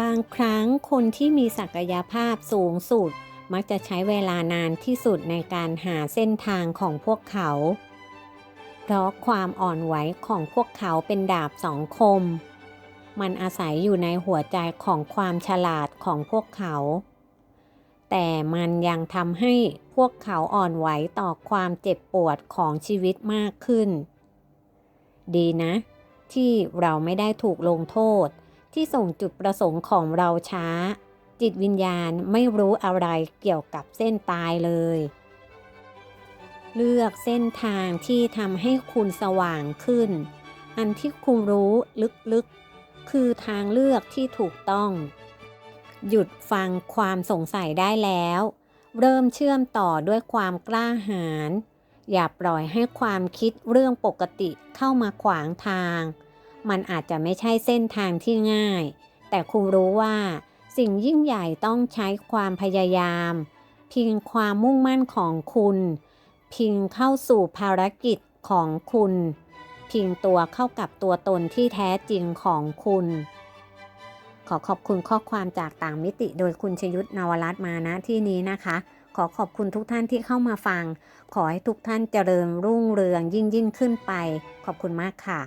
บางครั้งคนที่มีศักยภาพสูงสุด มักจะใช้เวลานานที่สุดในการหาเส้นทางของพวกเขา เพราะความอ่อนไหวของพวกเขาเป็นดาบสองคม มันอาศัยอยู่ในหัวใจของความฉลาดของพวกเขา แต่มันยังทำให้พวกเขาอ่อนไหวต่อความเจ็บปวดของชีวิตมากขึ้น ดีนะ ที่เราไม่ได้ถูกลงโทษ ที่ส่งจุดประสงค์ของเราช้า จิตวิญญาณไม่รู้อะไรเกี่ยวกับเส้นตายเลย เลือกเส้นทางที่ทำให้คุณสว่างขึ้น อันที่คุณรู้ลึกๆ คือทางเลือกที่ถูกต้อง หยุดฟังความสงสัยได้แล้ว เริ่มเชื่อมต่อด้วยความกล้าหาญอย่าปล่อยให้ความคิดเรื่องปกติเข้ามาขวางทาง มันอาจจะไม่ใช่เส้นทางที่ง่าย แต่คุณรู้ว่าสิ่งยิ่งใหญ่ต้องใช้ความพยายาม เพียงความมุ่งมั่นของคุณเพียงเข้าสู่ภารกิจของคุณเพียงตัวเข้ากับตัวตนที่แท้จริงของคุณ ขอขอบคุณข้อความจากต่างมิติโดยคุณชยุทธนวรัตมาณที่นี้นะคะ ขอขอบคุณทุกท่านที่เข้ามาฟัง ขอให้ทุกท่านเจริญรุ่งเรืองยิ่งยิ่งขึ้นไป ขอบคุณมากค่ะ